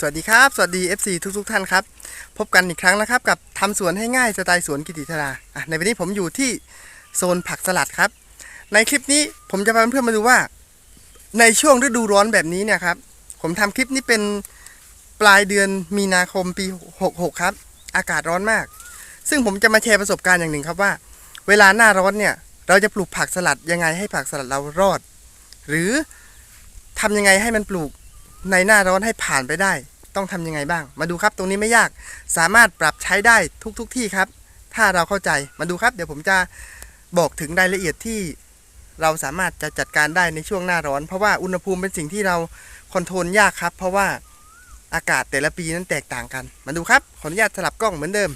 สวัสดีครับ สวัสดี FC ทุกทท่านครับ พบกันอีกครั้งนะครับ กับทำสวนให้ง่ายสไตล์สวนกิติธราในวันนี้ผมอยู่ที่โซนผักสลัดครับ ในคลิปนี้ผมจะพาเพื่อนมาดูว่า ในช่วงฤดูร้อนแบบนี้เนี่ยครับ ผมทำคลิปนี้เป็นปลายเดือนมีนาคมปี 66 ครับ อากาศร้อนมาก ซึ่งผมจะมาแชร์ประสบการณ์อย่างหนึ่งครับว่า เวลาหน้าร้อนเนี่ยเราจะปลูกผักสลัดยังไงให้ผักสลัดเรารอด หรือทำยังไงให้มันปลูก ในหน้าร้อนให้ผ่านไปได้ ต้องทำยังไงบ้าง มาดูครับตรงนี้ไม่ยาก สามารถปรับใช้ได้ทุกๆทที่ครับ ถ้าเราเข้าใจมาดูครับ เดี๋ยวผมจะบอกถึงรายละเอียดที่เราสามารถจะจัดการได้ในช่วงหน้าร้อน เพราะว่าอุณหภูมิเป็นสิ่งที่เราคอนโทรลยากครับ เพราะว่าอากาศแต่ละปีนั้นแตกต่างกัน มาดูครับ ขออนุญาตสลับกล้องเหมือนเดิม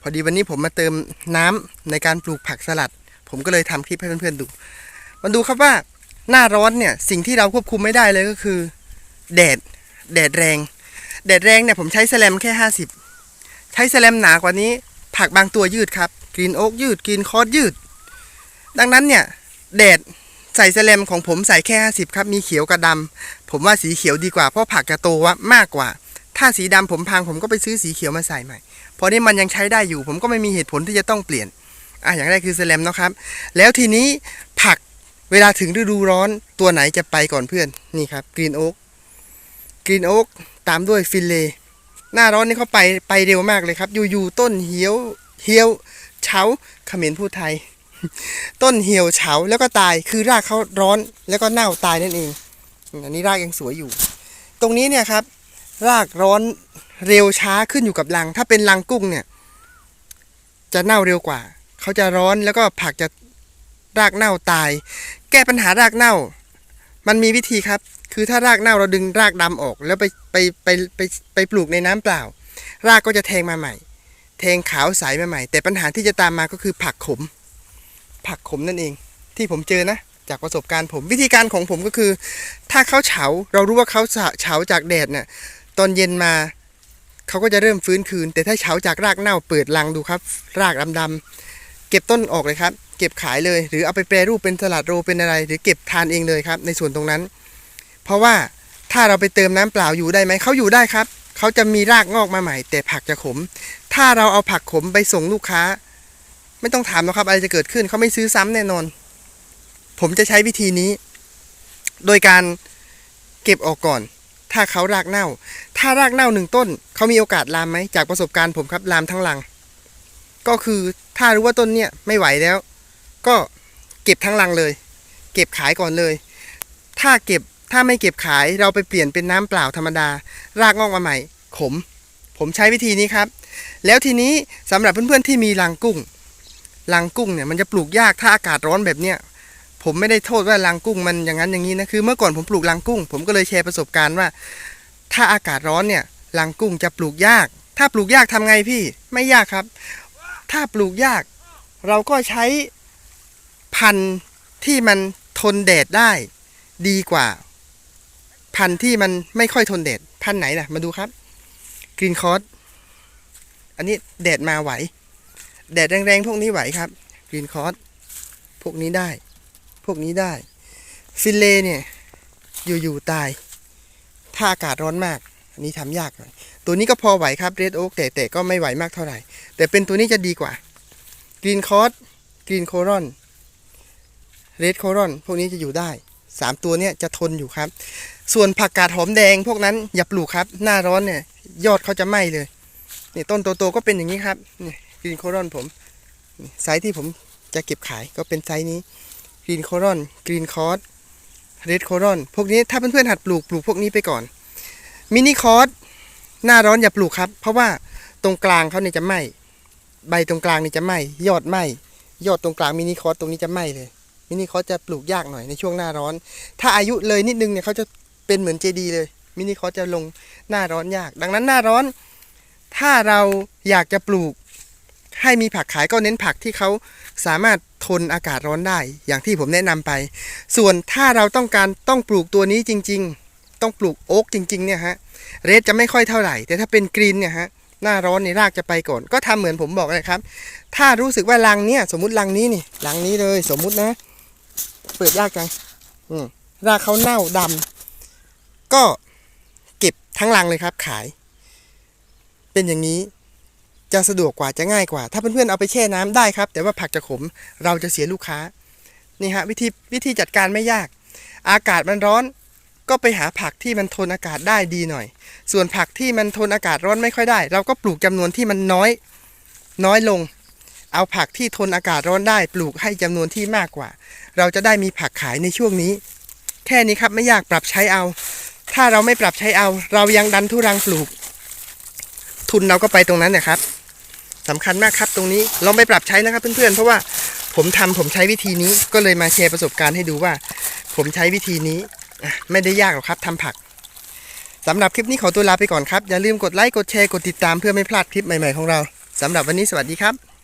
พอดีวันนี้ผมมาเติมน้ำในการปลูกผักสลัด ผมก็เลยทำคลิปให้เพื่อนๆดู มาดูครับว่า หน้าร้อนเนี่ยสิ่งที่เราควบคุมไม่ได้เลยก็คือ แดดแดดแรง แดดแรงเนี่ยผมใช้แสลมแค่ 50 ใช้แสลมหนากว่านี้ ผักบางตัวยืดครับกรีนโอ๊กยืดกรีนคอร์สยืด ดังนั้นเนี่ยแดดใส่แสลมของผมใส่แค่ 50 ครับมีเขียวกับดำผมว่าสีเขียวดีกว่าเพราะผักจะโตวะมากกว่า ถ้าสีดำผมพังผมก็ไปซื้อสีเขียวมาใส่ใหม่เพราะนี่มันยังใช้ได้อยู่ ผมก็ไม่มีเหตุผลที่จะต้องเปลี่ยนอะอย่างแรกคือแสลมนะครับ แล้วทีนี้ผัก เวลาถึงฤดูร้อนตัวไหนจะไปก่อนเพื่อนนี่ครับกรีนโอ๊กกรีนโอ๊กตามด้วยฟินเลหน้าร้อนนี่เขาไปไปเร็วมากเลยครับ อยู่ๆต้นเหี่ยวเหี่ยวเฉาเขมรพูดไทย ต้นเหี่ยวเฉาแล้วก็ตายคือรากเขาร้อนแล้วก็เน่าตายนั่นเองอันนี้รากยังสวยอยู่ ตรงนี้เนี่ยครับ รากร้อนเร็วช้าขึ้นอยู่กับรัง ถ้าเป็นรังกุ้งเนี่ย จะเน่าเร็วกว่า เขาจะร้อนแล้วก็ผักจะ รากเน่าตาย แก้ปัญหารากเน่า มันมีวิธีครับ คือถ้ารากเน่าเราดึงรากดำออก แล้วไปไปไปไปไปปลูกในน้ำเปล่า รากก็จะแทงมาใหม่ แทงขาวใสมาใหม่ แต่ปัญหาที่จะตามมาก็คือผักขม ผักขมนั่นเอง ที่ผมเจอนะจากประสบการณ์ผมวิธีการของผมก็คือ ถ้าเขาเฉาเรารู้ว่าเขาเฉาจากแดดเนี่ยตอนเย็นมาเขาก็จะเริ่มฟื้นคืน แต่ถ้าเฉาจากรากเน่าเปิดรังดูครับ รากดำๆ เก็บต้นออกเลยครับ เก็บขายเลย หรือเอาไปแปรรูปเป็นสลัดโรเป็นอะไร หรือเก็บทานเองเลยครับ ในส่วนตรงนั้น เพราะว่าถ้าเราไปเติมน้ำเปล่าอยู่ได้ไหมเขาอยู่ได้ครับเขาจะมีรากงอกมาใหม่ แต่ผักจะขม ถ้าเราเอาผักขมไปส่งลูกค้า ไม่ต้องถามหรอกครับอะไรจะเกิดขึ้นเขาไม่ซื้อซ้ำแน่นอน ผมจะใช้วิธีนี้ โดยการเก็บออกก่อน ถ้าเขารากเน่า ถ้ารากเน่าหนึ่งต้นเขามีโอกาสลามไหมจากประสบการณ์ผมครับลามทั้งลัง ก็คือถ้ารู้ว่าต้นเนี่ยไม่ไหวแล้ว ก็เก็บทั้งลังเลย เก็บขายก่อนเลย ถ้าเก็บถ้าไม่เก็บขายเราไปเปลี่ยนเป็นน้ำเปล่าธรรมดา รากงอกมาใหม่ ขม ผมใช้วิธีนี้ครับ แล้วทีนี้สำหรับเพื่อนๆที่มีรังกุ้งรังกุ้งเนี่ยมันจะปลูกยากถ้าอากาศร้อนแบบเนี้ยผมไม่ได้โทษว่ารังกุ้งมันอย่างนั้นอย่างนี้นะคือเมื่อก่อนผมปลูกรังกุ้ง ผมก็เลยแชร์ประสบการณ์ว่า ถ้าอากาศร้อนเนี่ยรังกุ้งจะปลูกยาก ถ้าปลูกยากทำไงพี่ไม่ยากครับ ถ้าปลูกยาก เราก็ใช้พันธุ์ที่มันทนแดดได้ดีกว่า พันธุ์ที่มันไม่ค่อยทนแดดพันธุ์ไหนล่ะ มาดูครับกรีนคอร์สอันนี้แดดมาไหว แดดแรงๆพวกนี้ไหวครับกรีนคอร์สพวกนี้ได้ พวกนี้ได้ ฟิลเล่เนี่ยอยู่ๆตาย ถ้าอากาศร้อนมาก อันนี้ทำยากหน่อยตัวนี้ก็พอไหวครับเรดโอ๊กแต่แต่ก็ไม่ไหวมากเท่าไหร่ แต่เป็นตัวนี้จะดีกว่ากรีนคอร์สกรีนโครอนเรดโครอนพวกนี้จะอยู่ได้สามตัวเนี้ยจะทนอยู่ครับ ส่วนผักกาดหอมแดงพวกนั้นอย่าปลูกครับ หน้าร้อนเนี่ยยอดเขาจะไหม้เลยนี่ต้นโตๆก็เป็นอย่างนี้ครับนี่กรีนโครอนผมไซส์ที่ผมจะเก็บขายก็เป็นไซส์นี้กรีนโครอนกรีนคอร์สเรดโครอนพวกนี้ถ้าเพื่อนๆหัดปลูกปลูกพวกนี้ไปก่อน มินิคอร์สหน้าร้อนอย่าปลูกครับ เพราะว่าตรงกลางเขาเนี่ยจะไหม้ใบตรงกลางนี่จะไหม้ยอดไหม้ยอดตรงกลางมินิคอร์สตรงนี้จะไหม้เลยมินิคอร์สจะปลูกยากหน่อยในช่วงหน้าร้อน ถ้าอายุเลยนิดนึงเนี่ยเขาจะเป็นเหมือนเจดีเลยมินิคอร์สจะลงหน้าร้อนยาก ดังนั้นหน้าร้อน ถ้าเราอยากจะปลูก ให้มีผักขายก็เน้นผักที่เขาสามารถทนอากาศร้อนได้ อย่างที่ผมแนะนำไป ส่วนถ้าเราต้องการต้องปลูกตัวนี้จริง ๆ ต้องปลูกโอ๊กจริงๆเนี่ยฮะเรดจะไม่ค่อยเท่าไหร่ แต่ถ้าเป็นกรีนเนี่ยฮะหน้าร้อนในรากจะไปก่อน ก็ทำเหมือนผมบอกเลยครับ ถ้ารู้สึกว่ารังเนี่ย สมมุติรังนี้นี่รังนี้เลย สมมุตินะ เปิดยากจังอืมรากเขาเน่าดำก็เก็บทั้งลังเลยครับ ขาย เป็นอย่างนี้จะสะดวกกว่าจะง่ายกว่า ถ้าเพื่อนๆเอาไปแช่น้ำได้ครับ แต่ว่าผักจะขมเราจะเสียลูกค้านี่ฮะวิธีวิธีจัดการไม่ยาก อากาศมันร้อน ก็ไปหาผักที่มันทนอากาศได้ดีหน่อย ส่วนผักที่มันทนอากาศร้อนไม่ค่อยได้ เราก็ปลูกจำนวนที่มันน้อย น้อยลง เอาผักที่ทนอากาศร้อนได้ ปลูกให้จำนวนที่มากกว่า เราจะได้มีผักขายในช่วงนี้ แค่นี้ครับไม่ยากปรับใช้เอา ถ้าเราไม่ปรับใช้เอา เรายังดันทุรังปลูก ทุนเราก็ไปตรงนั้นนะครับสำคัญมากครับตรงนี้ลองไปปรับใช้นะครับเพื่อนๆเพราะว่าผมทำผมใช้วิธีนี้ก็เลยมาแชร์ประสบการณ์ให้ดูว่า ผมใช้วิธีนี้ ไม่ได้ยากหรอกครับทำผักสำหรับคลิปนี้ขอตัวลาไปก่อนครับ อย่าลืมกดไลค์ กดแชร์ กดติดตามเพื่อไม่พลาดคลิปใหม่ๆของเราสำหรับวันนี้สวัสดีครับ